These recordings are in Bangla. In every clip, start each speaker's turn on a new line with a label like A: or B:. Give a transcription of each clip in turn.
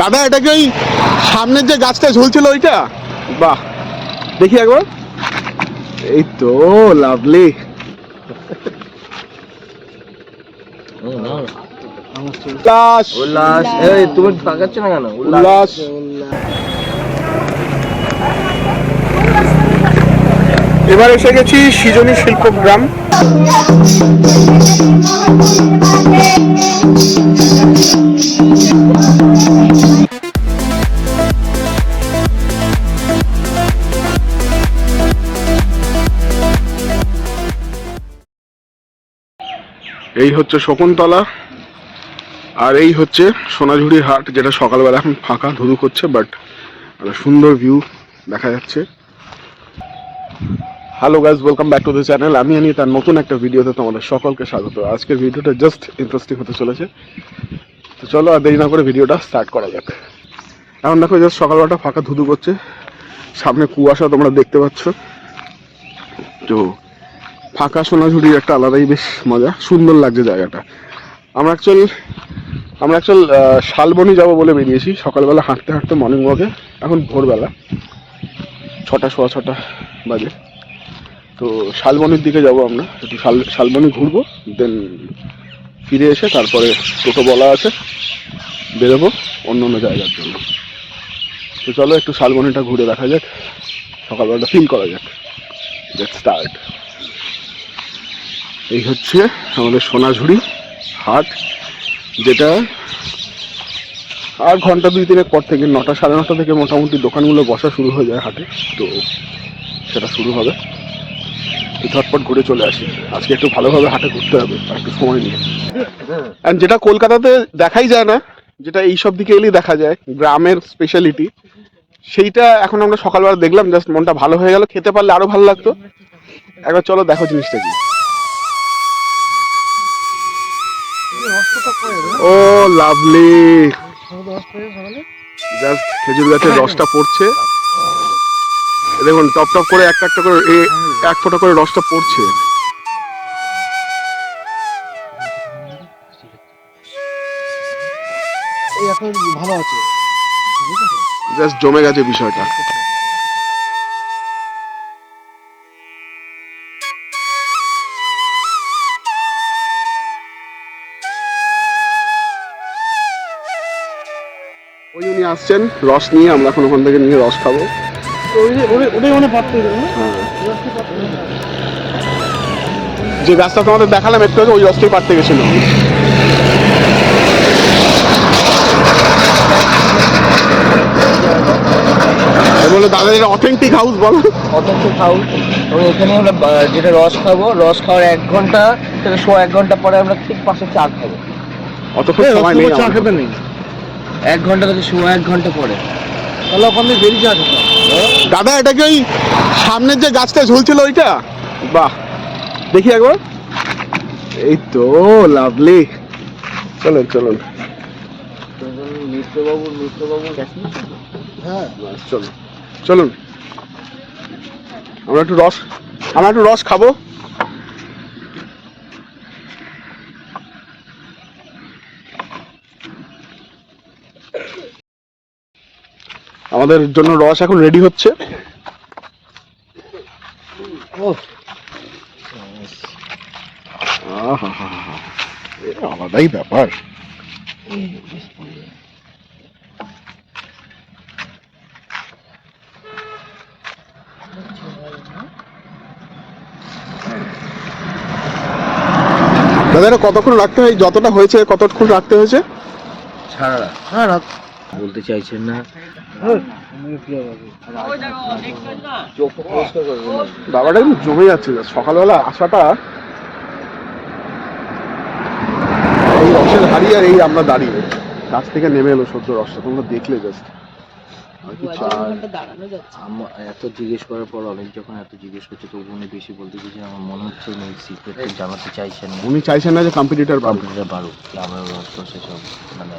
A: দাদা এটা কি ওই সামনের যে গাছটা ঝুলছিল ওইটা? বাহ দেখি একবার। এই তো লাভলি উল্লাস।
B: উল্লাস। এই তুমি তাকাচ্ছ না কেন?
A: উল্লাস। এবার এসে গেছি সৃজনী শিল্পগ্রাম। এই হচ্ছে শকুন্তলা, আর এই হচ্ছে সোনাঝুরি হাট, যেটা সকালবেলা এখন ফাঁকা ধুধু করছে বাট সুন্দর ভিউ দেখা যাচ্ছে। Hello guys welcome back to the channel আমি আনি তার নতুন একটা ভিডিওতে তোমাদের সকলকে স্বাগত। আজকের ভিডিওটা জাস্ট ইন্টারেস্টিং হতে চলেছে। তো চলো আর দেরি না করে ভিডিওটা স্টার্ট করা যাক। এখন দেখো জাস্ট সকালবেলাটা ফাঁকা ধুধু করছে। সামনে কুয়াশা তোমরা দেখতে পাচ্ছ। তো ফাঁকা সোনাঝুরির একটা আলাদাই বেশ মজা। সুন্দর লাগছে জায়গাটা। আমরা অ্যাকচুয়াল আমরা অ্যাকচুয়াল শালবনি যাব বলে বেরিয়েছি। সকালবেলা হাঁটতে হাঁটতে মর্নিং ওয়াকে এখন ভোরবেলা। ছটা, সোয়া ছটা বাজে। তো শালবনির দিকে যাব আমরা। একটু শাল, শালবনি ঘুরবো দেন ফিরে এসে তারপরে টোটো বলা আছে, বেরোবো অন্য অন্য জায়গার জন্য। তো চলো একটু শালবনিটা ঘুরে দেখা যাক, সকালবেলাটা ফিল করা যাক। গেট স্টার্ট এই হচ্ছে আমাদের সোনাঝুরি হাট, যেটা আর ঘণ্টা দুই তিনের পর থেকে নটা সাড়ে নটা থেকে মোটামুটি দোকানগুলো বসা শুরু হয়ে যায় হাটে, তো সেটা শুরু হবে। তো ঝটপট ঘুরে চলে আসি। আজকে একটু ভালোভাবে হাটে ঘুরতে হবে একটু সময় নিয়ে। অ্যান্ড যেটা কলকাতাতে দেখাই যায় না যেটা এইসব দিকে এলেই দেখা যায় গ্রামের স্পেশালিটি সেইটা এখন আমরা সকালবেলা দেখলাম জাস্ট মনটা ভালো হয়ে গেল খেতে পারলে আরও ভালো লাগতো। একবার চলো দেখো জিনিসটা কি। ও লাভলি জাস্ট খেজুর গাছের রসটা পড়ছে। দেখুন টপ টপ করে একটা একটা করে এক ফোঁটা করে রসটা পড়ছে।
B: এখন ভালো আছে।
A: জাস্ট জমে গেছে বিষয়টা। ওই উনি আসছেন রস নিয়ে আমরা এখন ওখান থেকে নিয়ে রস খাব।
B: যে মানে
A: হ্যাঁ। গাছটা তোমাদের দেখালাম একটু আগে ওই রাস্তায় পাড়তে গেছিল বলে দাদা এটা অথেন্টিক হাউস বলো।
B: অথেন্টিক হাউস এবং এখানে আমরা যেটা রস খাব রস খাওয়ার এক ঘণ্টা থেকে সোয়া এক ঘণ্টা পরে আমরা ঠিক পাশে চা খাব।
A: অতক্ষণ সময় নেই আমাদের।
B: নেই। এক ঘণ্টা থেকে সোয়া এক ঘণ্টা পরে। তাহলে ওখান থেকে বেরিয়ে আছে তো
A: দাদা এটা কি ওই সামনের যে গাছটা ঝুলছিল ওইটা? বাহ। দেখি একবার। এই তো লাভলি চলুন চলুন।
B: মিত্রবাবু মিত্রবাবু হ্যাঁ
A: চলুন। চলুন। আমরা একটু রস আমরা একটু রস খাব। আমাদের জন্য রস এখন রেডি হচ্ছে। আলাদাই ব্যাপার। দাদা কতক্ষণ রাখতে হয়? যতটা হয়েছে কতক্ষণ রাখতে হয়েছে?
B: ছাড়া হ্যাঁ রাত। বলতে চাইছেন না।
A: বাবাটা কিন্তু জমে যাচ্ছে সকালবেলা আসাটা এই রসের হারিয়ে এই আমরা দাঁড়িয়ে। গাছ থেকে নেমে এলো সদ্য রসটা, তোমরা দেখলে জাস্ট
B: এত জিজ্ঞেস করার পর অনেক যখন এত জিজ্ঞেস করছে তবু উনি বেশি বলতে গেছে আমার মনে হচ্ছে উনি সিক্রেট জানাতে চাইছেন না।
A: উনি চাইছেন না যে কম্পিটিটর পাবে
B: কম্পিউটার পারুক কি আমরা তো সেসব মানে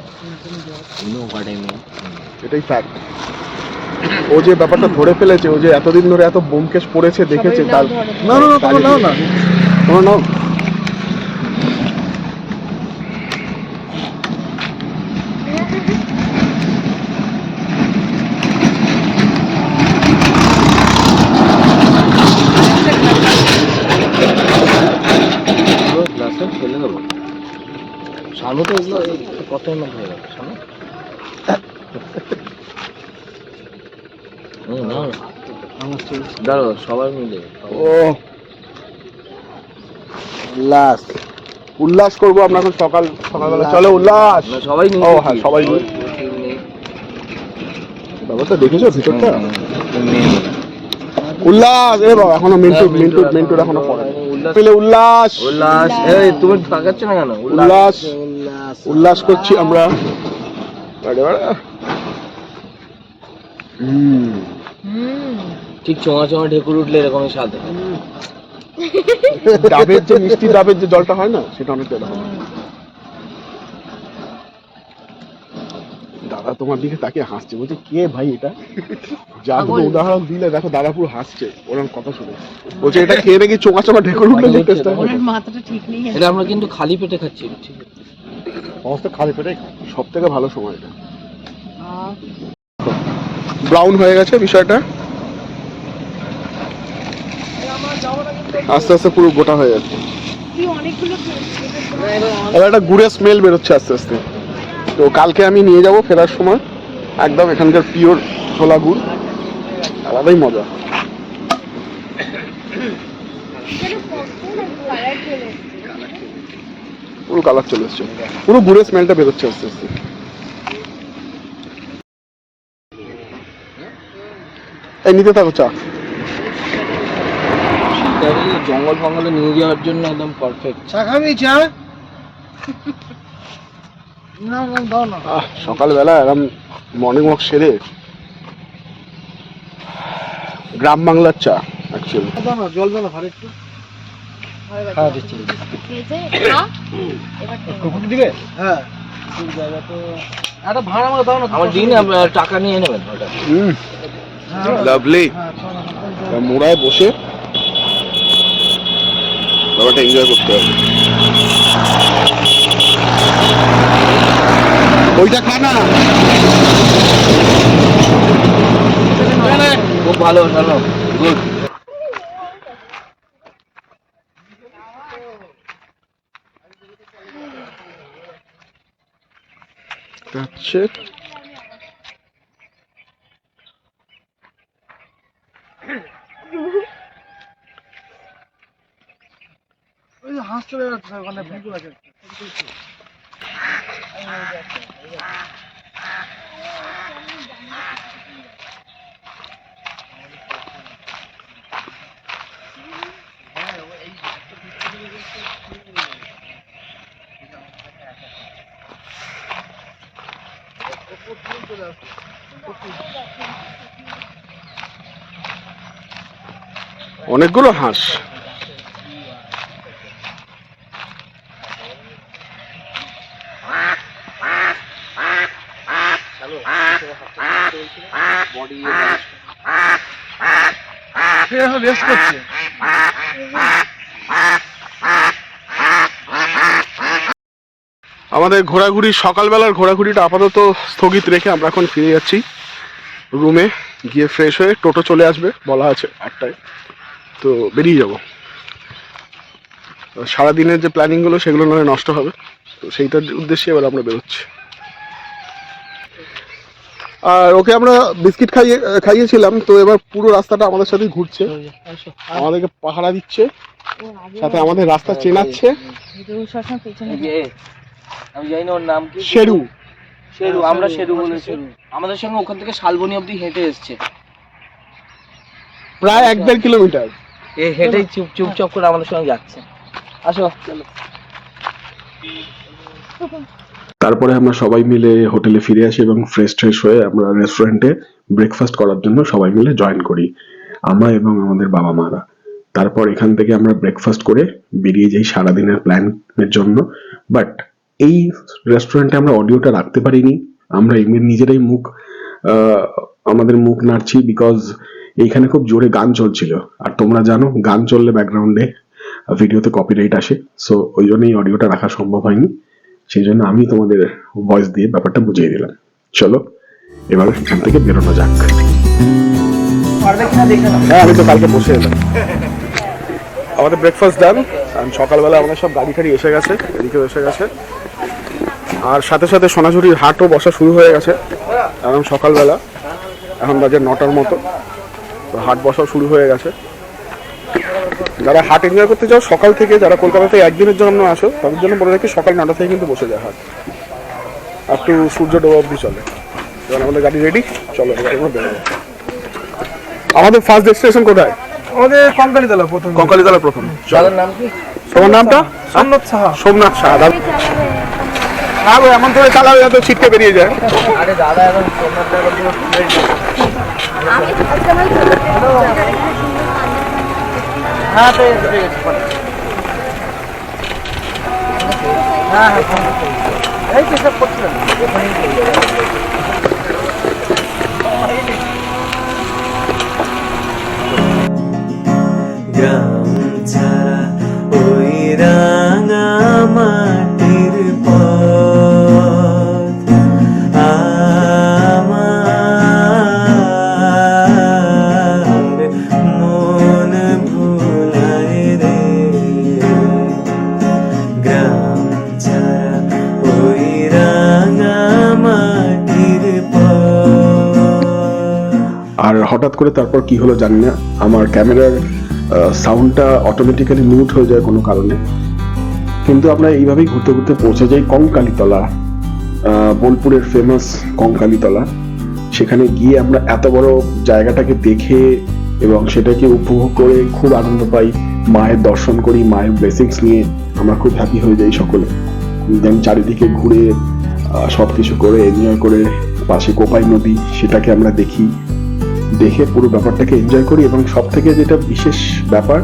B: ইনো হোয়াট আই মিন
A: এটাই ফ্যাক্ট ও যে ব্যাপারটা ধরে ফেলেছে ও যে এতদিন ধরে এত বোমকেশ পড়েছে দেখেছে তার। না না না তোমার নাও না। তোমার নাও
B: আমি তো এগুলো কত মিনিট হয়ে গেল শোনো। হুম, না। না। সবাই মিলে।
A: ও।
B: উল্লাস।
A: উল্লাস করব আমরা এখন সকাল সকালবেলা। চলো উল্লাস।
B: সবাই
A: ও হ্যাঁ সবাই
B: নিয়ে-
A: ব্যাপারটা দেখেছ ভিতরটা? উল্লাস এ বাবা এখনও মিন্টু
B: হ্যাঁ,
A: মিন্টু
B: মিন্টুর
A: এখনও পড়ে।
B: উল্লাস।
A: পেলে উল্লাস।
B: উল্লাস। এই তুমি তাকাচ্ছ না কেন?
A: উল্লাস।
B: উল্লাস
A: করছি আমরা।
B: ঠিক চোঙা চোঙা ঢেকুর উঠলে এরকমই স্বাদ
A: ডাবের যে মিষ্টি ডাবের যে জলটা হয় না সেটা অনেক এরকম দাদা তোমার দিকে তাকিয়ে হাসছে বলছে কে ভাই এটা? যা তুমি উদাহরণ দিলে দেখো দাদা পুরো হাসছে ওরকম কথা শুনে। বলছে এটা খেয়ে নাকি চোখা চোখা ঢেকুর উঠলে যে
C: মাথাটা ঠিক নেই।
B: এটা আমরা কিন্তু খালি পেটে খাচ্ছি ঠিক আছে।
A: সমস্ত খালি পেটে সব থেকে ভালো সময় এটা। ব্রাউন হয়ে গেছে বিষয়টা। আস্তে আস্তে পুরো গোটা হয়ে যাচ্ছে। এবার একটা গুড়ের স্মেল বেরোচ্ছে আস্তে আস্তে। তো কালকে আমি নিয়ে যাব ফেরার সময়। একদম এখানকার পিওর ছোলা গুড়। আলাদাই মজা। পুরো কালার চলে এসছে পুরো গুড়ের স্মেলটা বেরোচ্ছে আস্তে আস্তে। এই নিতে থাকো চা।
B: জঙ্গল ফঙ্গলে নিয়ে যাওয়ার জন্য একদম পারফেক্ট
D: চা খাবি চা? না না দাও না।
A: আহ সকালবেলা এরম মর্নিং ওয়াক সেরে গ্রাম বাংলার চা অ্যাকচুয়ালি
D: দাও না জল দাও না ভালো একটু।
B: হ্যাঁ দিচ্ছি
C: খেয়ে নে।
D: হ্যাঁ? একটা ভাড়া আমাকে দাও না
B: আমার দিন টাকা নিয়ে নেবেন
A: হুম।
D: হ্যাঁ,
A: লাভলি।
D: হ্যাঁ।
A: মোড়ায় বসে। ব্যাপারটা এনজয় করতে হবে। ওইটা খা না।
B: খুব ভালো ভালো। গুড
A: হচ্ছে
D: ওই যে হাঁস চলে যাচ্ছে ওখানে ভেঁকুর আছে।
A: অনেকগুলো হাঁস।
D: সে এখন রেস্ট করছে।
A: আমাদের ঘোরাঘুরি সকালবেলার ঘোরাঘুরিটা আপাতত স্থগিত রেখে আমরা এখন ফিরে যাচ্ছি রুমে গিয়ে ফ্রেশ হয়ে টোটো চলে আসবে বলা আছে একটাই তো বেরিয়ে যাব সারাদিনের যে প্ল্যানিংগুলো সেগুলো নয় নষ্ট হবে তো সেইটার উদ্দেশ্যে এবার আমরা বেরোচ্ছি আর ওকে আমরা বিস্কিট খাইয়ে খাইয়েছিলাম তো এবার পুরো রাস্তাটা আমাদের সাথেই ঘুরছে আমাদেরকে পাহারা দিচ্ছে সাথে আমাদের রাস্তা চেনাচ্ছে
B: আমি জানি না ওর নাম কি
A: শেরু।
B: শেরু আমরা শেরু বলে শেরু। আমাদের সঙ্গে ওখান থেকে শালবনি অবধি হেঁটে এসছে।
A: প্রায় এক দেড় কিলোমিটার।
B: এ হেঁটেই চুপ চুপচাপ করে আমাদের সঙ্গে যাচ্ছে। আসো। চলো
A: তারপরে আমরা সবাই মিলে হোটেলে ফিরে আসি এবং ফ্রেশ ট্রেশ হয়ে আমরা রেস্টুরেন্টে ব্রেকফাস্ট করার জন্য সবাই মিলে জয়েন করি। আমরা এবং আমাদের বাবা মারা। তারপর এখান থেকে আমরা ব্রেকফাস্ট করে বেরিয়ে যাই সারাদিনের প্ল্যানের জন্য। বাট এই রেস্টুরেন্টে আমরা অডিওটা রাখতে পারিনি। আমরা এমনি নিজেরাই মুখ আমাদের মুখ নাড়ছি বিকজ এইখানে খুব জোরে গান চলছিল। আর তোমরা জানো গান চললে ব্যাকগ্রাউন্ডে ভিডিওতে কপিরাইট আসে। সো ওই জন্যই অডিওটা রাখা সম্ভব হয়নি। সেই জন্য আমি তোমাদের ভয়েস দিয়ে ব্যাপারটা বুঝিয়ে দিলাম। চলো এবার এখান থেকে বেরোনো যাক। হ্যাঁ আমি তো কালকে বসে এলাম। আমাদের ব্রেকফাস্ট ডান সকালবেলা আমাদের সব গাড়ি টাড়ি এসে গেছে এদিকেও এসে গেছে। আর সাথে সাথে সোনাঝুরির হাটও বসা শুরু হয়ে গেছে এখন সকালবেলা এখন বাজে নটার মতো। তো হাট বসাও শুরু হয়ে গেছে। যারা হাট এনজয় করতে চাও সকাল থেকে যারা কলকাতাতে একদিনের জন্য আসো তাদের জন্য বলে রাখি সকাল নটা থেকে কিন্তু বসে যায় হাট। আপ টু সূর্য ডোবা অব্দি চলে। এবার আমাদের গাড়ি রেডি চলো আমাদের ফার্স্ট ডেস্টিনেশন কোথায়?
E: আমাদের কঙ্কালীতলা প্রথম।
A: কঙ্কালীতলা প্রথম।
F: দাদার নাম কি?
A: তোমার নামটা?
E: সোমনাথ সাহা।
A: সোমনাথ শাহ হ্যাঁ গো, এমন করে চালাবে যাতে ছিটকে বেরিয়ে যায়।
F: আরে দাদা এখন। হ্যাঁ তো হ্যাঁ হ্যাঁ এই চেষ্টা করছিলাম।
A: তারপর কি হলো জানি না। আমার ক্যামেরার সাউন্ডটা অটোমেটিক্যালি মিউট হয়ে যায় কোনো কারণে। কিন্তু আমরা এইভাবেই ঘুরতে ঘুরতে পৌঁছে যাই কঙ্কালীতলা বোলপুরের ফেমাস কঙ্কালীতলা। সেখানে গিয়ে আমরা এত বড় জায়গাটাকে দেখে এবং সেটাকে উপভোগ করে খুব আনন্দ পাই। মায়ের দর্শন করি, মায়ের ব্লেসিংস নিয়ে আমরা খুব হ্যাপি হয়ে যাই সকলে। দেন চারিদিকে ঘুরে সব কিছু করে এনজয় করে পাশে কোপাই নদী, সেটাকে আমরা দেখি। দেখে পুরো ব্যাপারটাকে এনজয় করি এবং সব থেকে যেটা বিশেষ ব্যাপার,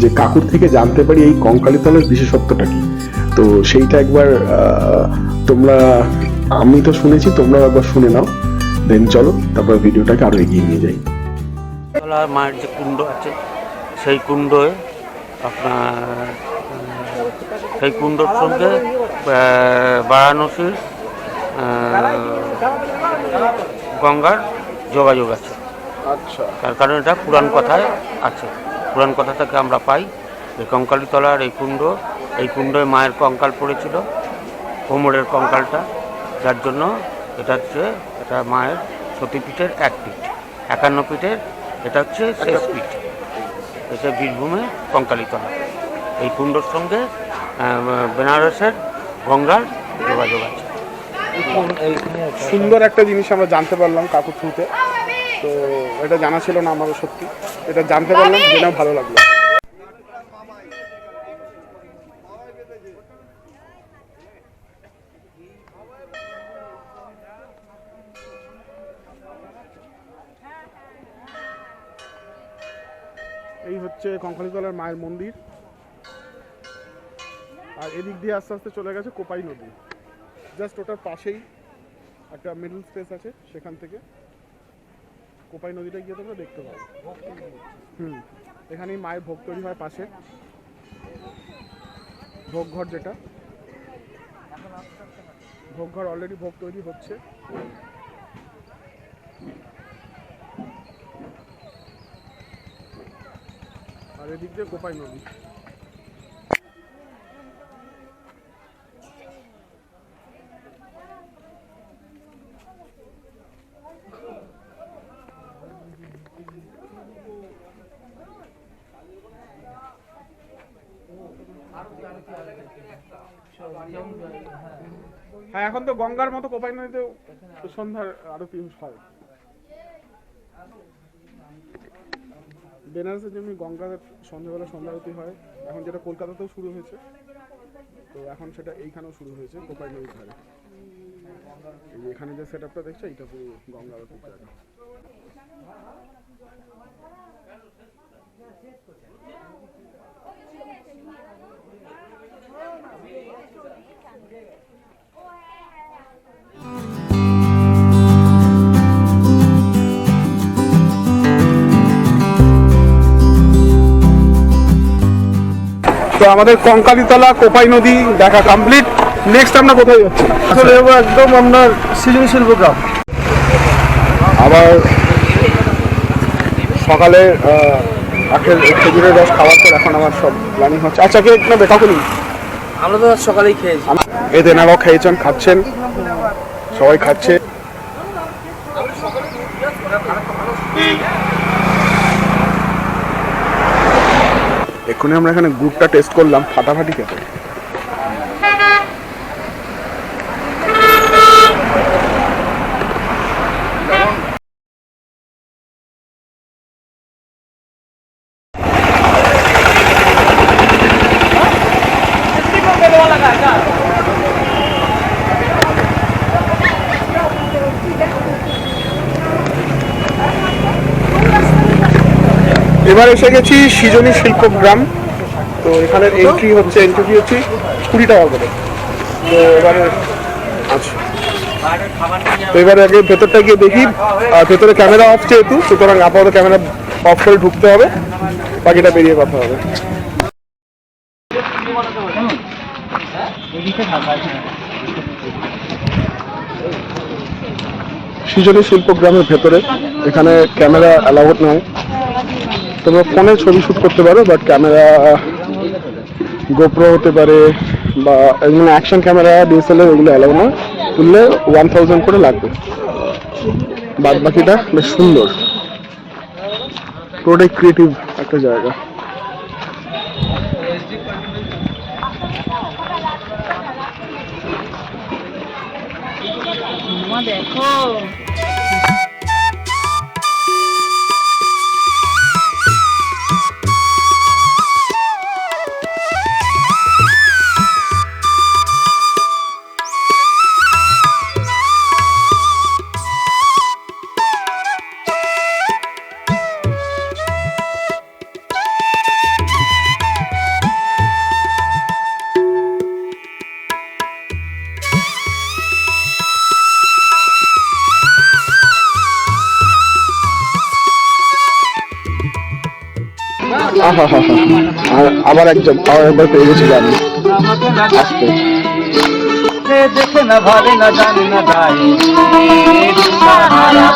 A: যে কাকুর থেকে জানতে পারি এই কঙ্কালীতলার বিশেষত্বটা কি। তো সেইটা একবার তোমরা, আমি তো শুনেছি, তোমরাও একবার শুনে নাও। দেন চলো, তারপর ভিডিওটাকে আরও এগিয়ে নিয়ে যাই।
G: মায়ের যে কুণ্ড আছে, সেই কুণ্ডে আপনার, সেই কুণ্ডর সঙ্গে বারাণসীর গঙ্গার যোগাযোগ আছে।
A: আচ্ছা।
G: তার কারণে এটা পুরাণ কথায় আছে। পুরাণ কথা থেকে আমরা পাই এই কঙ্কালীতলার এই কুণ্ড এই কুণ্ডে মায়ের কঙ্কাল পড়েছিল কোমরের কঙ্কালটা। যার জন্য এটা হচ্ছে এটা মায়ের সতীপীঠের এক পিঠ একান্ন পিঠের এটা হচ্ছে শেষ পিঠ। এটা বীরভূমে কঙ্কালীতলা। এই কুণ্ডর সঙ্গে বেনারসের গঙ্গার যোগাযোগ আছে।
A: সুন্দর একটা জিনিস আমরা জানতে পারলাম কাকুর থ্রুতে। তো এটা জানা ছিল না আমারও সত্যি। এটা জানতে পারলাম জেনেও ভালো লাগল। এই হচ্ছে কঙ্কালীতলার মায়ের মন্দির। আর এদিক দিয়ে আস্তে আস্তে চলে গেছে কোপাই নদী। জাস্ট ওটার পাশেই একটা মিডল স্পেস আছে সেখান থেকে। কোপাই নদীটা গিয়ে তোমরা দেখতে পাবে। হুম, এখানেই মায়ের ভোগ তৈরি হয় পাশে। ভোগ ঘর যেটা। ভোগ ঘর অলরেডি ভোগ তৈরি হচ্ছে। আর এদিক দিয়ে কোপাই নদী। হ্যাঁ এখন তো গঙ্গার মতো কোপাই নদীতেও সন্ধ্যার আরতি হয়। বেনারসে যেমনি গঙ্গার সন্ধ্যাবেলা সন্ধ্যা আরতি হয়, এখন যেটা কলকাতাতেও শুরু হয়েছে, তো এখন সেটা এইখানেও শুরু হয়েছে, কোপাই নদীর ধারে। এখানে যে সেট আপটা দেখছ এটা পুরো গঙ্গা জায়গা। তো আমাদের কঙ্কালীতলা কোপাই নদী দেখা কমপ্লিট নেক্সট আমরা কোথায় যাচ্ছি?
E: চলে যাব একদম আপনার সৃজনশীল প্রোগ্রাম।
A: আবার সকালে আখের খেজুরের রস খাওয়ার পর এখন আমার সব প্ল্যানিং হচ্ছে। আচ্ছা কে? নেবে কাকুনি
B: আমরা তো সকালেই খেয়েছি।
A: এই তেনারাও খেয়েছেন খাচ্ছেন। সবাই খাচ্ছে। আমরা এখানে গ্রুপটা টেস্ট করলাম ফাটাফাটি খেতে। এবার এসে গেছি সৃজনী শিল্পগ্রাম তো এখানে এন্ট্রি হচ্ছে এন্ট্রি ফি হচ্ছে কুড়ি টাকা করে। তো এবারে আচ্ছা। তো এবারে আগে ভেতরটা গিয়ে দেখি, আর ভেতরে ক্যামেরা অফ যেহেতু, সুতরাং আপাতত ক্যামেরা অফ করে ঢুকতে হবে, বাকিটা বেরিয়ে কথা হবে। সৃজনী শিল্পগ্রামের ভেতরে এখানে ক্যামেরা অ্যালাউড নয় তোমরা ফোনে ছবি শ্যুট করতে পারো বাট ক্যামেরা গোপ্রো হতে পারে বা এমনি অ্যাকশন ক্যামেরা ডিএসএলআর ওগুলো অ্যালাউ নয় তুললে ওয়ান থাউজেন্ড করে লাগবে। বাদ বাকিটা বেশ সুন্দর। পুরোটাই ক্রিয়েটিভ একটা জায়গা।
C: দেখো।
A: আবার একজন আবার একবার পেয়ে গেছি গান আসতে।
D: সে দেখে না ভাবে না জানে না গায়ে। দিশাহারা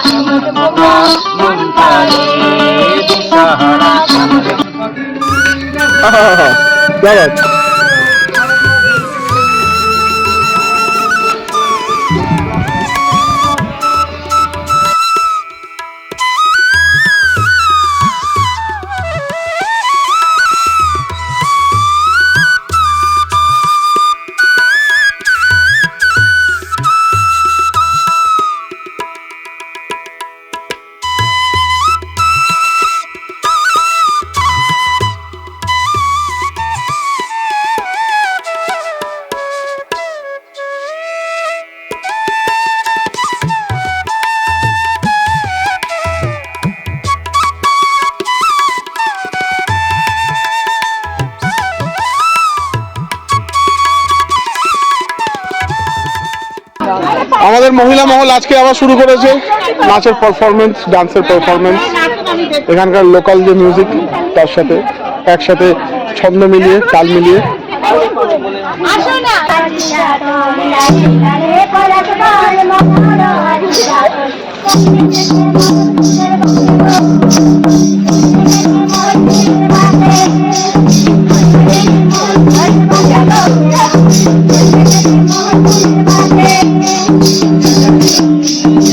A: আমাদের মহিলা মহল আজকে আবার শুরু করেছে। নাচের পারফরমেন্স ডান্সের পারফরমেন্স এখানকার লোকাল যে মিউজিক তার সাথে একসাথে ছন্দ মিলিয়ে তাল মিলিয়ে।
C: Thank you.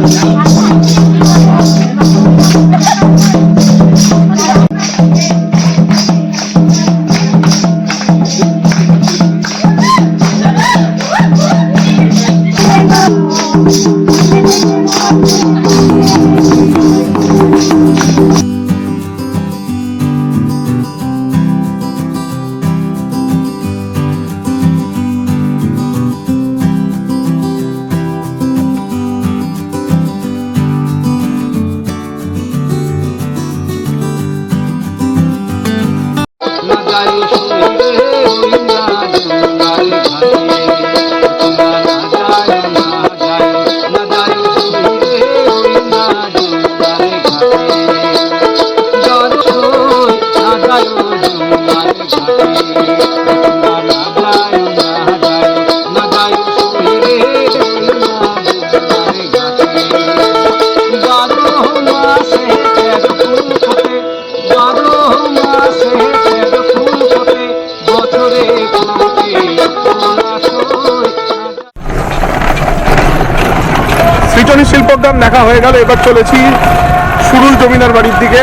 A: Thank you. শিল্পগ্রাম দেখা হয়ে গেল এবার চলেছি সুরুল জমিদার বাড়ির দিকে।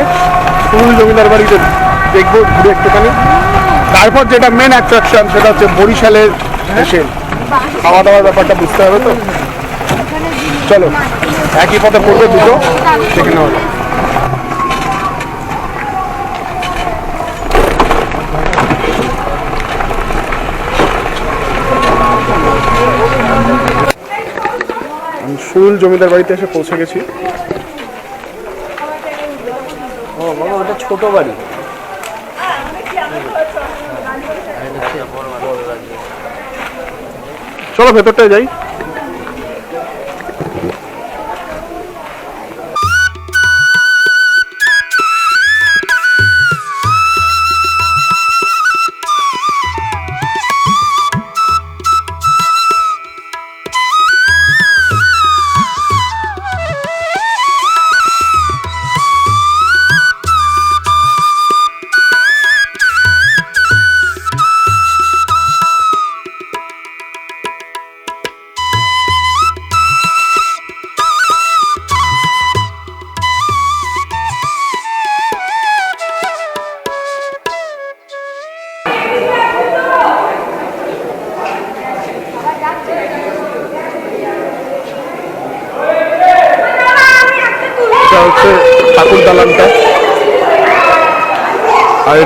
A: সুরুল জমিদার বাড়িতে দেখব ঘুরে একটুখানি। তারপর যেটা মেন অ্যাট্রাকশন সেটা হচ্ছে বরিশালের এসে খাওয়া দাওয়ার ব্যাপারটা বুঝতে হবে তো? চলো একই পথে পড়বে দুটো দেখে নেওয়া সুরুল জমিদার বাড়িতে এসে পৌঁছে গেছি।
B: ও বাবা ওটা ছোট বাড়ি।
A: চলো ভেতরটায় যাই।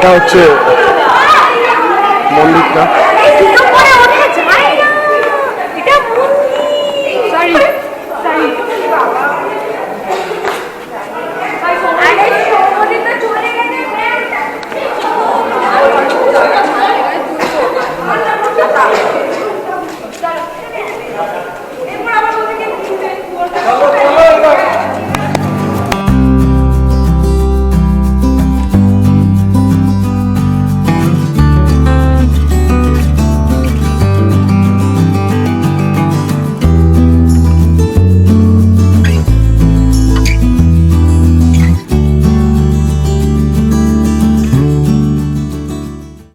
A: এটা হচ্ছে মন্দিরটা